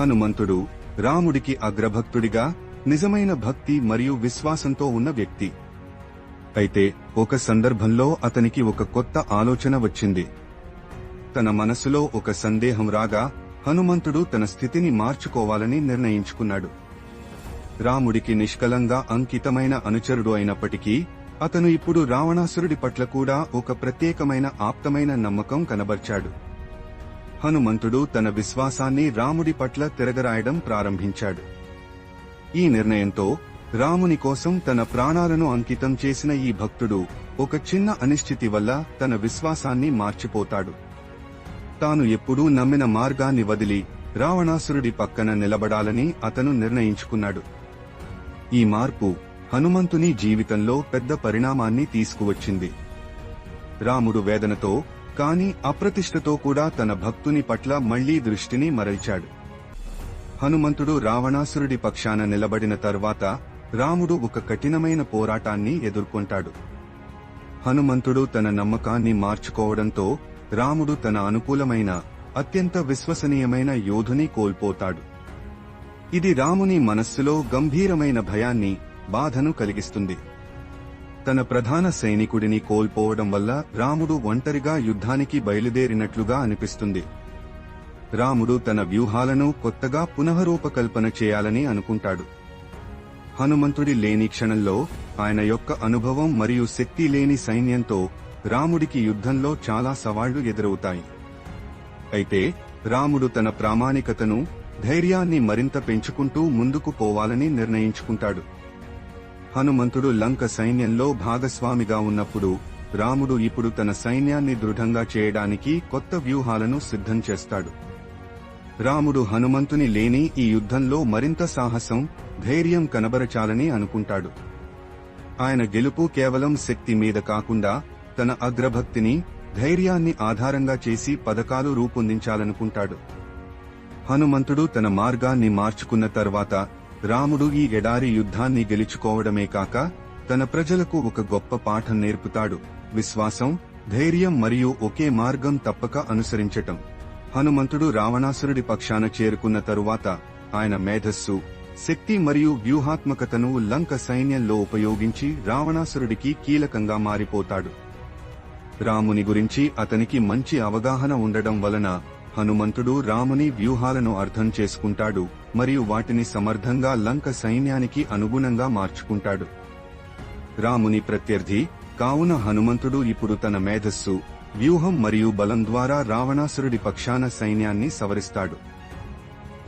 హనుమంతుడు రాముడికి అగ్రభక్తుడిగా నిజమైన భక్తి మరియు విశ్వాసంతో ఉన్న వ్యక్తి. అయితే ఒక సందర్భంలో అతనికి ఒక కొత్త ఆలోచన వచ్చింది. తన మనసులో ఒక సందేహం రాగా హనుమంతుడు తన స్థితిని మార్చుకోవాలని నిర్ణయించుకున్నాడు. రాముడికి నిష్కలంగా అంకితమైన అనుచరుడు అయినప్పటికీ అతను ఇప్పుడు రావణాసురుడి పట్ల కూడా ఒక ప్రత్యేకమైన ఆప్తమైన నమ్మకం కనబర్చాడు. హనుమంతుడు తన విశ్వాసాన్ని రాముడి పట్ల తిరగరాయడం ప్రారంభించాడు. ఈ నిర్ణయంతో రాముని కోసం తన ప్రాణాలను అంకితం చేసిన ఈ భక్తుడు ఒక చిన్న అనిశ్చితి వల్ల తన విశ్వాసాన్ని మార్చిపోతాడు. తాను ఎప్పుడూ నమ్మిన మార్గాన్ని వదిలి రావణాసురుడి పక్కన నిలబడాలని అతను నిర్ణయించుకున్నాడు. ఈ మార్పు హనుమంతుని జీవితంలో పెద్ద పరిణామాన్ని తీసుకువచ్చింది. రాముడు వేదనతో కాని అప్రతిష్టతో కూడా తన భక్తుని పట్ల మళ్ళీ దృష్టిని మరల్చాడు. హనుమంతుడు రావణాసురుడి పక్షాన నిలబడిన తర్వాత రాముడు ఒక కఠినమైన పోరాటాన్ని ఎదుర్కొంటాడు. హనుమంతుడు తన నమ్మకాన్ని మార్చుకోవడంతో రాముడు తన అనుకూలమైన అత్యంత విశ్వసనీయమైన యోధుని కోల్పోతాడు. ఇది రాముని మనస్సులో గంభీరమైన భయాన్ని బాధను కలిగిస్తుంది. తన ప్రధాన సైనికుడిని కోల్పోవడం వల్ల రాముడు ఒంటరిగా యుద్ధానికి బయలుదేరినట్లుగా అనిపిస్తుంది. రాముడు తన వ్యూహాలను కొత్తగా పునఃరూపకల్పన చేయాలని అనుకుంటాడు. హనుమంతుడి లేని క్షణంలో ఆయన యొక్క అనుభవం మరియు శక్తి లేని సైన్యంతో రాముడికి యుద్ధంలో చాలా సవాళ్ళు ఎదురవుతాయి. అయితే రాముడు తన ప్రామాణికతను ధైర్యాన్ని మరింత పెంచుకుంటూ ముందుకు పోవాలని నిర్ణయించుకుంటాడు. హనుమంతుడు లంక సైన్యంలో భాగస్వామిగా ఉన్నప్పుడు రాముడు ఇప్పుడు తన సైన్యాన్ని దృఢంగా చేయడానికి కొత్త వ్యూహాలను సిద్ధం చేస్తాడు. రాముడు హనుమంతుని లేని ఈ యుద్ధంలో మరింత సాహసం ధైర్యం కనబరచాలని అనుకుంటాడు. ఆయన గెలుపు కేవలం శక్తి మీద కాకుండా తన అగ్రభక్తిని ధైర్యాన్ని ఆధారంగా చేసి పథకాలు రూపొందించాలనుకుంటాడు. హనుమంతుడు తన మార్గాన్ని మార్చుకున్న తర్వాత రాముడు ఈ ఎడారి యుద్ధాన్ని గెలుచుకోవడమే కాక తన ప్రజలకు ఒక గొప్ప పాఠం నేర్పుతాడు. విశ్వాసం ధైర్యం మరియు ఒకే మార్గం తప్పక అనుసరించటం. హనుమంతుడు రావణాసురుడి పక్షాన చేరుకున్న తరువాత ఆయన మేధస్సు శక్తి మరియు వ్యూహాత్మకతను లంక సైన్యంలో ఉపయోగించి రావణాసురుడికి కీలకంగా మారిపోతాడు. రాముని గురించి అతనికి మంచి అవగాహన ఉండడం వలన హనుమంతుడు రాముని వ్యూహాలను అర్థం చేసుకుంటాడు మరియు వాటిని సమర్థంగా లంక సైన్యానికి అనుగుణంగా మార్చుకుంటాడు. రాముని ప్రత్యర్థి కావున హనుమంతుడు ఇప్పుడు తన మేధస్సు వ్యూహం మరియు బలం ద్వారా రావణాసురుడి పక్షాన సైన్యాన్ని సవరిస్తాడు.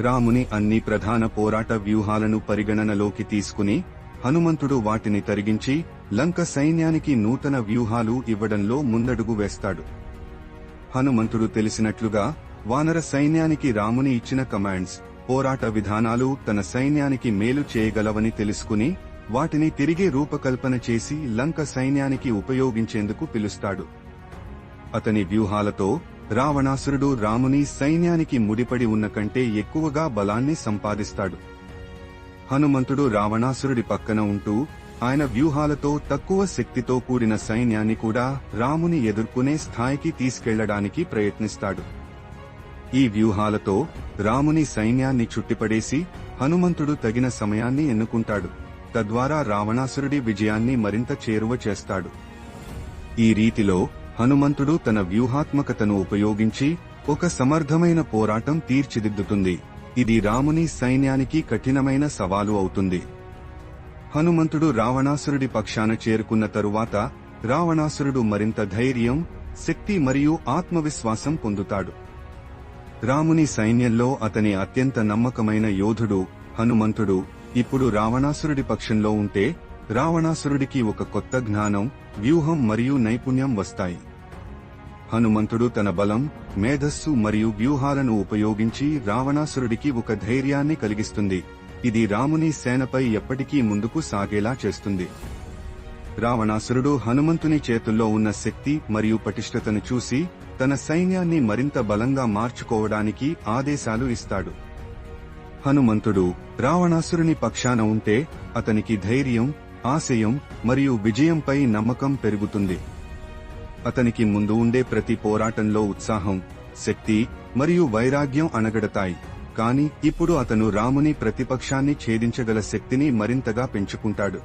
రాముని అన్ని ప్రధాన పోరాట వ్యూహాలను పరిగణనలోకి తీసుకుని హనుమంతుడు వాటిని తరిగించి లంక సైన్యానికి నూతన వ్యూహాలు ఇవ్వడంలో ముందడుగు వేస్తాడు. హనుమంతుడు తెలిసినట్లుగా వానర సైన్యానికి రాముని ఇచ్చిన కమాండ్స్ పోరాట విధానాలు తన సైన్యానికి మేలు చేయగలవని తెలుసుకుని వాటిని తిరిగి రూపకల్పన చేసి లంక సైన్యానికి ఉపయోగించేందుకు పిలుస్తాడు. అతని వ్యూహాలతో రావణాసురుడు రాముని సైన్యానికి ముడిపడి ఉన్న కంటే ఎక్కువగా బలాన్ని సంపాదిస్తాడు. హనుమంతుడు రావణాసురుడి పక్కన ఉంటూ ఆయన వ్యూహాలతో తక్కువ శక్తితో కూడిన సైన్యాన్ని కూడా రాముని ఎదుర్కొనే స్థాయికి తీసుకెళ్ళడానికి ప్రయత్నిస్తాడు. ఈ వ్యూహాలతో రాముని సైన్యాన్ని చుట్టిపడేసి హనుమంతుడు తగిన సమయాన్ని ఎన్నుకుంటాడు. తద్వారా రావణాసురుడి విజయాన్ని మరింత చేరువ చేస్తాడు. ఈ రీతిలో హనుమంతుడు తన వ్యూహాత్మకతను ఉపయోగించి ఒక సమర్థమైన పోరాటం తీర్చిదిద్దుతుంది. ఇది రాముని సైన్యానికి కఠినమైన సవాలు అవుతుంది. హనుమంతుడు రావణాసురుడి పక్షాన చేరుకున్న తరువాత రావణాసురుడు మరింత ధైర్యం శక్తి మరియు ఆత్మవిశ్వాసం పొందుతాడు. రాముని సైన్యంలో అతని అత్యంత నమ్మకమైన యోధుడు హనుమంతుడు. ఇప్పుడు రావణాసురుడి పక్షంలో ఉంటే రావణాసురుడికి ఒక కొత్త జ్ఞానం వ్యూహం మరియు నైపుణ్యం వస్తాయి. హనుమంతుడు తన బలం మేధస్సు మరియు వ్యూహాలను ఉపయోగించి రావణాసురుడికి ఒక ధైర్యాన్ని కలిగిస్తుంది. ఇది రాముని సేనపై ఎప్పటికీ ముందుకు సాగేలా చేస్తుంది. రావణాసురుడు హనుమంతుని చేతుల్లో ఉన్న శక్తి మరియు పటిష్టతను చూసి తన సైన్యాన్ని మరింత బలంగా మార్చుకోవడానికి ఆదేశాలు ఇస్తాడు. హనుమంతుడు రావణాసురుని పక్షాన ఉంటే అతనికి ధైర్యం ఆశయం మరియు విజయంపై నమ్మకం పెరుగుతుంది. అతనికి ముందు ఉండే ప్రతి పోరాటంలో ఉత్సాహం శక్తి మరియు వైరాగ్యం అణగడతాయి. కాని ఇప్పుడు అతను రాముని ప్రతిపక్షాన్ని ఛేదించగల శక్తిని మరింతగా పెంచుకుంటాడు.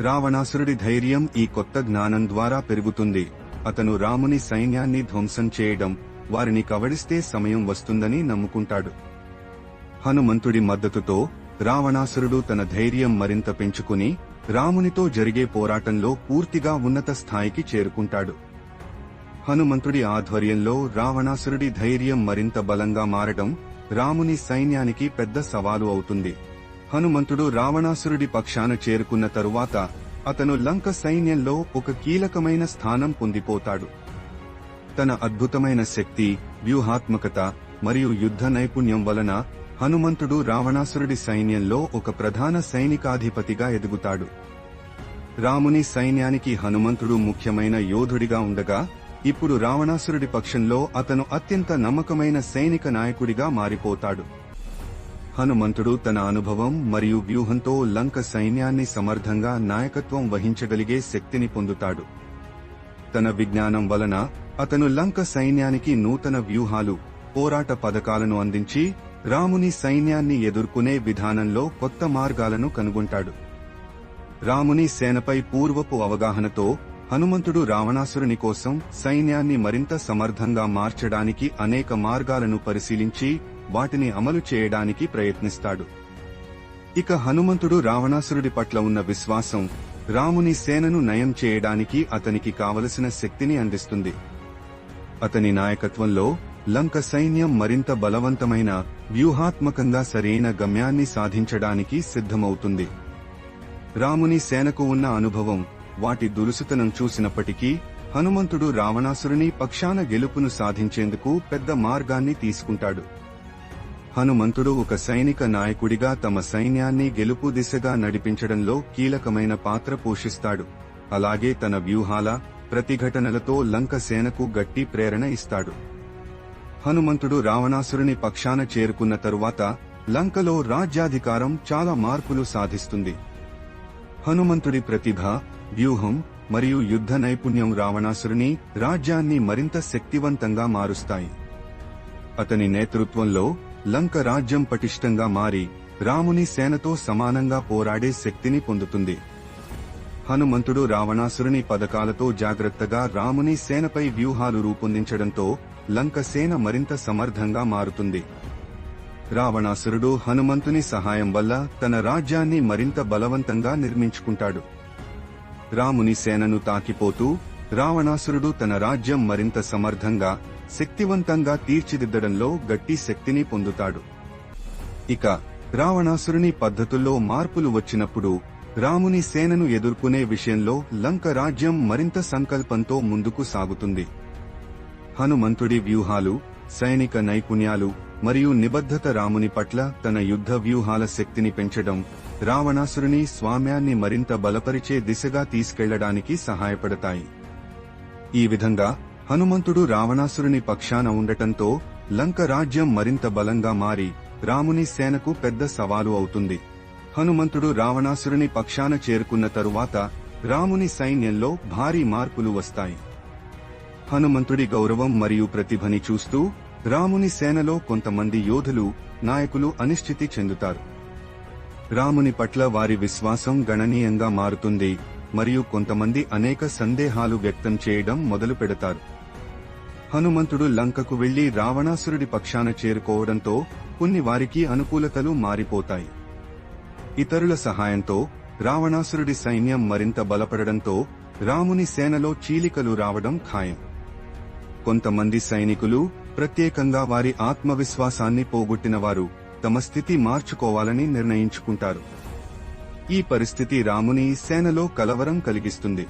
రావణాసురుడి ధైర్యం ఈ కొత్త జ్ఞానం ద్వారా పెరుగుతుంది. అతను రాముని సైన్యాన్ని ధ్వంసం చేయడం వారిని కవడిస్తే సమయం వస్తుందని నమ్ముకుంటాడు. హనుమంతుడి మద్దతుతో రావణాసురుడు తన ధైర్యం మరింత పెంచుకుని రామునితో జరిగే పోరాటంలో పూర్తిగా ఉన్నత స్థాయికి చేరుకుంటాడు. హనుమంతుడి ఆధ్వర్యంలో రావణాసురుడి ధైర్యం మరింత బలంగా మారడం రాముని సైన్యానికి పెద్ద సవాలు అవుతుంది. హనుమంతుడు రావణాసురుడి పక్షాన చేరుకున్న తరువాత అతను లంక సైన్యంలో ఒక కీలకమైన స్థానం పొందిపోతాడు. తన అద్భుతమైన శక్తి వ్యూహాత్మకత మరియు యుద్ధ నైపుణ్యం వలన హనుమంతుడు రావణాసురుడి సైన్యంలో ఒక ప్రధాన సైనికాధిపతిగా ఎదుగుతాడు. రాముని సైన్యానికి హనుమంతుడు ముఖ్యమైన యోధుడిగా ఉండగా ఇప్పుడు రావణాసురుడి పక్షంలో అతను అత్యంత నమ్మకమైన సైనిక నాయకుడిగా మారిపోతాడు. హనుమంతుడు తన అనుభవం మరియు వ్యూహంతో లంక సైన్యాన్ని సమర్థంగా నాయకత్వం వహించగలిగే శక్తిని పొందుతాడు. తన విజ్ఞానం వలన అతను లంక సైన్యానికి నూతన వ్యూహాలు పోరాట పథకాలను అందించి రాముని సైన్యాన్ని ఎదుర్కొనే విధానంలో కొత్త మార్గాలను కనుగొంటాడు. రాముని సేనపై పూర్వపు అవగాహనతో హనుమంతుడు రావణాసురుని కోసం సైన్యాన్ని మరింత సమర్థంగా మార్చడానికి అనేక మార్గాలను పరిశీలించి వాటిని అమలు చేయడానికి ప్రయత్నిస్తాడు. ఇక హనుమంతుడు రావణాసురుడి పట్ల ఉన్న విశ్వాసం రాముని సేనను నయం చేయడానికి అతనికి కావలసిన శక్తిని అందిస్తుంది. అతని నాయకత్వంలో లంక సైన్యం మరింత బలవంతమైన వ్యూహాత్మకంగా సరైన గమ్యాన్ని సాధించడానికి సిద్ధమవుతుంది. రాముని సేనకు ఉన్న అనుభవం వాటి దురుసుతనం చూసినప్పటికీ హనుమంతుడు రావణాసురుని పక్షాన గెలుపును సాధించేందుకు పెద్ద మార్గాన్ని తీసుకుంటాడు. హనుమంతుడు ఒక సైనిక నాయకుడిగా తమ సైన్యాన్ని గెలుపు దిశగా నడిపించడంలో కీలకమైన పాత్ర పోషిస్తాడు. అలాగే తన వ్యూహాల ప్రతిఘటనలతో లంక సేనకు గట్టి ప్రేరణ ఇస్తాడు. హనుమంతుడు రావణాసురుని పక్షాన చేరుకున్న తరువాత లంకలో రాజ్యాధికారం చాలా మార్పులు సాధిస్తుంది. హనుమంతుడి ప్రతిభ వ్యూహం మరియు యుద్ధ నైపుణ్యం రావణాసురుని రాజ్యాన్ని మరింత శక్తివంతంగా మారుస్తాయి. అతని నేతృత్వంలో లంక రాజ్యం పటిష్టంగా మారి రాముని సేనతో సమానంగా పోరాడే శక్తిని పొందుతుంది. హనుమంతుడు రావణాసురుని పథకాలతో జాగ్రత్తగా రాముని సేనపై వ్యూహాలు రూపొందించడంతో లంక సేన మరింత సమర్థంగా మారుతుంది. రావణాసురుడు హనుమంతుని సహాయం వల్ల తన రాజ్యాన్ని మరింత బలవంతంగా నిర్మించుకుంటాడు. రాముని సేనను తాకిపోతూ రావణాసురుడు తన రాజ్యం మరింత సమర్థంగా శక్తివంతంగా తీర్చిదిద్దడంలో గట్టి శక్తిని పొందుతాడు. ఇక రావణాసురుని పద్ధతుల్లో మార్పులు వచ్చినప్పుడు రాముని సేనను ఎదుర్కొనే విషయంలో లంక రాజ్యం మరింత సంకల్పంతో ముందుకు సాగుతుంది. హనుమంతుడి వ్యూహాలు సైనిక నైపుణ్యాలు మరియు నిబద్ధత రాముని పట్ల తన యుద్ధ వ్యూహాల శక్తిని పెంచడం రావణాసురుని స్వామ్యాన్ని మరింత బలపరిచే దిశగా తీసుకెళ్ళడానికి సహాయపడతాయి. ఈ విధంగా హనుమంతుడు రావణాసురుని పక్షాన ఉండటంతో లంక రాజ్యం మరింత బలంగా మారి రాముని సేనకు పెద్ద సవాలు అవుతుంది. హనుమంతుడు రావణాసురుని పక్షాన చేరుకున్న తరువాత రాముని సైన్యంలో భారీ మార్పులు వస్తాయి. హనుమంతుడి గౌరవం మరియు ప్రతిభని చూస్తూ రాముని సేనలో కొంతమంది యోధులు నాయకులు అనిశ్చితి చెందుతారు. రాముని పట్ల వారి విశ్వాసం గణనీయంగా మారుతుంది. మరియు కొంతమంది అనేక సందేహాలు వ్యక్తం చేయడం మొదలు పెడతారు. హనుమంతుడు లంకకు వెళ్ళి రావణాసురుడి పక్షాన చేరుకోవడంతో కొన్ని వారికి అనుకూలతలు మారిపోతాయి. ఇతరుల సహాయంతో రావణాసురుడి సైన్యం మరింత బలపడడంతో రాముని సేనలో చీలికలు రావడం ఖాయం. కొంతమంది సైనికులు ప్రత్యేకంగా వారి ఆత్మవిశ్వాసాన్ని పోగొట్టిన వారు తమ స్థితి మార్చుకోవాలని నిర్ణయించుకుంటారు. ఈ పరిస్థితి రాముని సేనలో కలవరం కలిగిస్తుంది.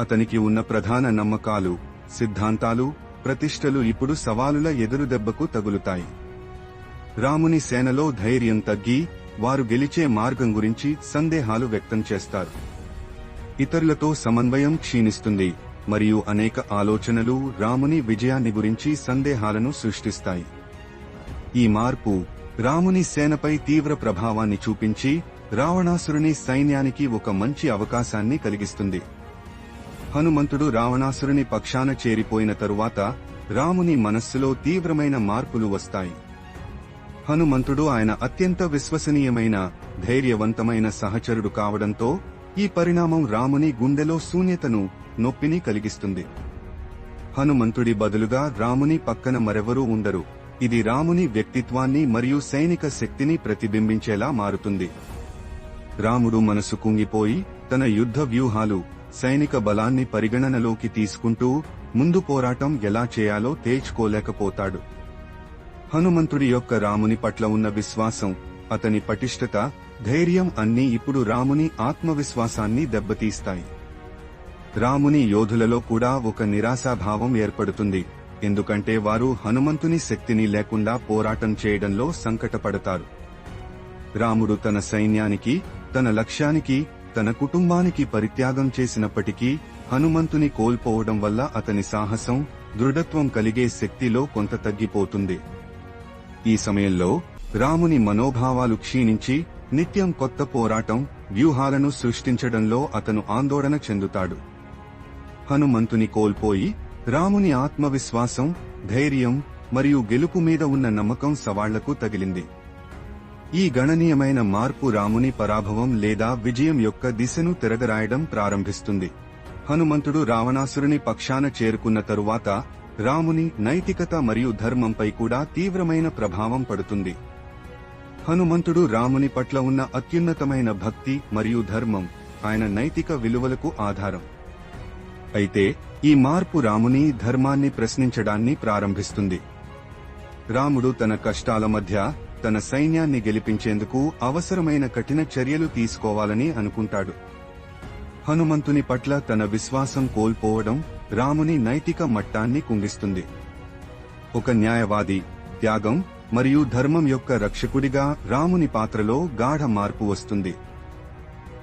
అతనికి ఉన్న ప్రధాన నమ్మకాలు సిద్ధాంతాలు ప్రతిష్టలు ఇప్పుడు సవాలుల ఎదురుదెబ్బకు తగులుతాయి. రాముని సేనలో ధైర్యం తగ్గి వారు గెలిచే మార్గం గురించి సందేహాలు వ్యక్తం చేస్తారు. ఇతరులతో సమన్వయం క్షీణిస్తుంది మరియు అనేక ఆలోచనలు రాముని విజయాన్ని గురించి సందేహాలను సృష్టిస్తాయి. ఈ మార్పు రాముని సేనపై తీవ్ర ప్రభావాన్ని చూపించి రావణాసురుని సైన్యానికి ఒక మంచి అవకాశాన్ని కలిగిస్తుంది. హనుమంతుడు రావణాసురుని పక్షాన చేరిపోయిన తరువాత రాముని మనస్సులో తీవ్రమైన మార్పులు వస్తాయి. హనుమంతుడు ఆయన అత్యంత విశ్వసనీయమైన ధైర్యవంతమైన సహచరుడు కావడంతో ఈ పరిణామం రాముని గుండెలో శూన్యతను నొప్పిని కలిగిస్తుంది. హనుమంతుడి బదులుగా రాముని పక్కన మరెవరూ ఉండరు. ఇది రాముని వ్యక్తిత్వాన్ని మరియు సైనిక శక్తిని ప్రతిబింబించేలా మారుతుంది. రాముడు మనసు కుంగిపోయి తన యుద్ధ వ్యూహాలు సైనిక బలాన్ని పరిగణనలోకి తీసుకుంటూ ముందు పోరాటం ఎలా చేయాలో తేల్చుకోలేకపోతాడు. హనుమంతుడి యొక్క రాముని పట్ల ఉన్న విశ్వాసం అతని పటిష్టత ధైర్యం అన్నీ ఇప్పుడు రాముని ఆత్మవిశ్వాసాన్ని దెబ్బతీస్తాయి. రాముని యోధులలో కూడా ఒక నిరాశాభావం ఏర్పడుతుంది ఎందుకంటే వారు హనుమంతుని శక్తిని లేకుండా పోరాటం చేయడంలో సంకటపడతారు. రాముడు తన సైన్యానికి తన లక్ష్యానికి తన కుటుంబానికి పరిత్యాగం చేసినప్పటికీ హనుమంతుని కోల్పోవడం వల్ల అతని సాహసం దృఢత్వం కలిగే శక్తిలో కొంత తగ్గిపోతుంది. ఈ సమయంలో రాముని మనోభావాలు క్షీణించి నిత్యం కొత్త పోరాటం వ్యూహాలను సృష్టించడంలో అతను ఆందోళన చెందుతాడు. హనుమంతుని కోల్పోయి రాముని ఆత్మవిశ్వాసం ధైర్యం మరియు గెలుపు మీద ఉన్న నమ్మకం సవాళ్ళకు తగిలింది. ఈ గణనీయమైన మార్పు రాముని పరాభవం లేదా విజయం యొక్క దిశను తిరగరాయడం ప్రారంభిస్తుంది. హనుమంతుడు రావణాసురుని పక్షాన చేరుకున్న తరువాత రాముని నైతికత మరియు ధర్మంపై కూడా తీవ్రమైన ప్రభావం పడుతుంది. హనుమంతుడు రాముని పట్ల ఉన్న అత్యున్నతమైన భక్తి మరియు ధర్మం ఆయన నైతిక విలువలకు ఆధారం. అయితే ఈ మార్పు రాముని ధర్మాన్ని ప్రశ్నించడాన్ని ప్రారంభిస్తుంది. రాముడు తన కష్టాల మధ్య తన సైన్యాన్ని గెలిపించేందుకు అవసరమైన కఠిన చర్యలు తీసుకోవాలని అనుకుంటాడు. హనుమంతుని పట్ల తన విశ్వాసం కోల్పోవడం రాముని నైతిక మట్టాన్ని కుంగిస్తుంది. ఒక న్యాయవాది త్యాగం మరియు ధర్మం యొక్క రక్షకుడిగా రాముని పాత్రలో గాఢ మార్పు వస్తుంది.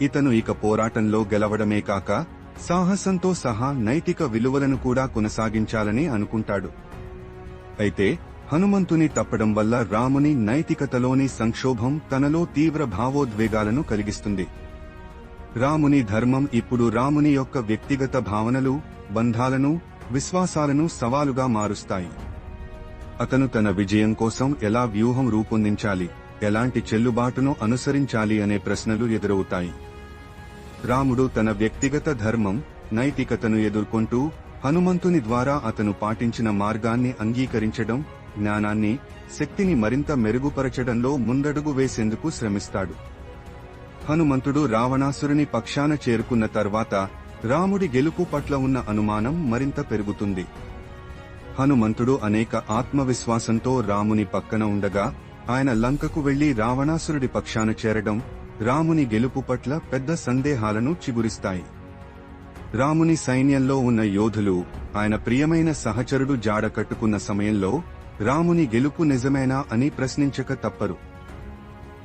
ఇతను ఇక పోరాటంలో గెలవడమే కాక సాహసంతో సహా నైతిక విలువలను కూడా కొనసాగించాలని అనుకుంటాడు. అయితే హనుమంతుని తప్పడం వల్ల రాముని నైతికతలోని సంక్షోభం తనలో తీవ్ర భావోద్వేగాలను కలిగిస్తుంది. రాముని ధర్మం ఇప్పుడు రాముని యొక్క వ్యక్తిగత భావనలు బంధాలను విశ్వాసాలను సవాలుగా మారుస్తాయి. అతను తన విజయం కోసం ఎలా వ్యూహం రూపొందించాలి ఎలాంటి చెల్లుబాటును అనుసరించాలి అనే ప్రశ్నలు ఎదురవుతాయి. రాముడు తన వ్యక్తిగత ధర్మం నైతికతను ఎదుర్కొంటూ హనుమంతుని ద్వారా అతను పాటించిన మార్గాన్ని అంగీకరించడం జ్ఞానాన్ని శక్తిని మరింత మెరుగుపరచడంలో ముందడుగు వేసేందుకు శ్రమిస్తాడు. హనుమంతుడు రావణాసురుని పక్షాన చేరుకున్న తర్వాత రాముడి గెలుపు పట్ల ఉన్న అనుమానం మరింత పెరుగుతుంది. హనుమంతుడు అనేక ఆత్మవిశ్వాసంతో రాముని పక్కన ఉండగా ఆయన లంకకు వెళ్ళి రావణాసురుడి పక్షాన చేరడం రాముని గెలుపు పట్ల పెద్ద సందేహాలను చిగురిస్తాయి. రాముని సైన్యంలో ఉన్న యోధులు ఆయన ప్రియమైన సహచరుడు జాడ కట్టుకున్న సమయంలో రాముని గెలుపు నిజమేనా అని ప్రశ్నించక తప్పరు.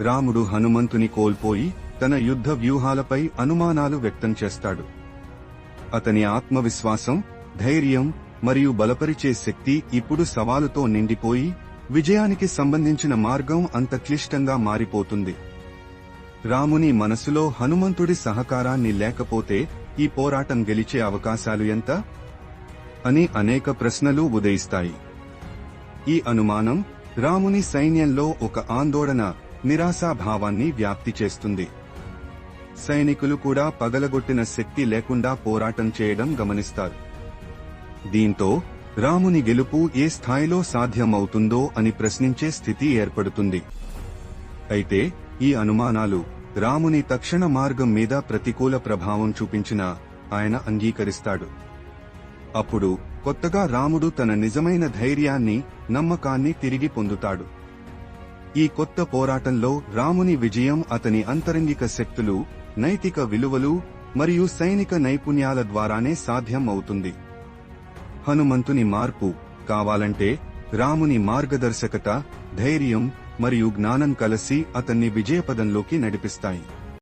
రాముడు హనుమంతుని కోల్పోయి తన యుద్ధ వ్యూహాలపై అనుమానాలు వ్యక్తం చేస్తాడు. అతని ఆత్మవిశ్వాసం ధైర్యం మరియు బలపరిచే శక్తి ఇప్పుడు సవాలుతో నిండిపోయి విజయానికి సంబంధించిన మార్గం అంత క్లిష్టంగా మారిపోతుంది. రాముని మనసులో హనుమంతుడి సహకారాన్ని లేకపోతే ఈ పోరాటం గెలిచే అవకాశాలు ఎంత? అని అనేక ప్రశ్నలు ఉదయిస్తాయి. ఈ అనుమానం రాముని సైన్యంలో ఒక ఆందోళన నిరాశాభావాన్ని వ్యాప్తి చేస్తుంది. సైనికులు కూడా పగలగొట్టిన శక్తి లేకుండా పోరాటం చేయడం గమనిస్తారు. దీంతో రాముని గెలుపు ఏ స్థాయిలో సాధ్యమవుతుందో అని ప్రశ్నించే స్థితి ఏర్పడుతుంది. అయితే ఈ అనుమానాలు రాముని తక్షణ మార్గం మీద ప్రతికూల ప్రభావం చూపించినా ఆయన అంగీకరిస్తాడు. అప్పుడు కొత్తగా రాముడు తన నిజమైన ధైర్యాన్ని నమ్మకాన్ని తిరిగి పొందుతాడు. ఈ కొత్త పోరాటంలో రాముని విజయం అతని అంతరంగిక శక్తులు నైతిక విలువలు మరియు సైనిక నైపుణ్యాల ద్వారానే సాధ్యం అవుతుంది హనుమంతుని మార్పు కావాలంటే రాముని మార్గదర్శకత ధైర్యం మరియు జ్ఞానం కలిసి అతన్ని విజయపదంలోకి నడిపిస్తాయి.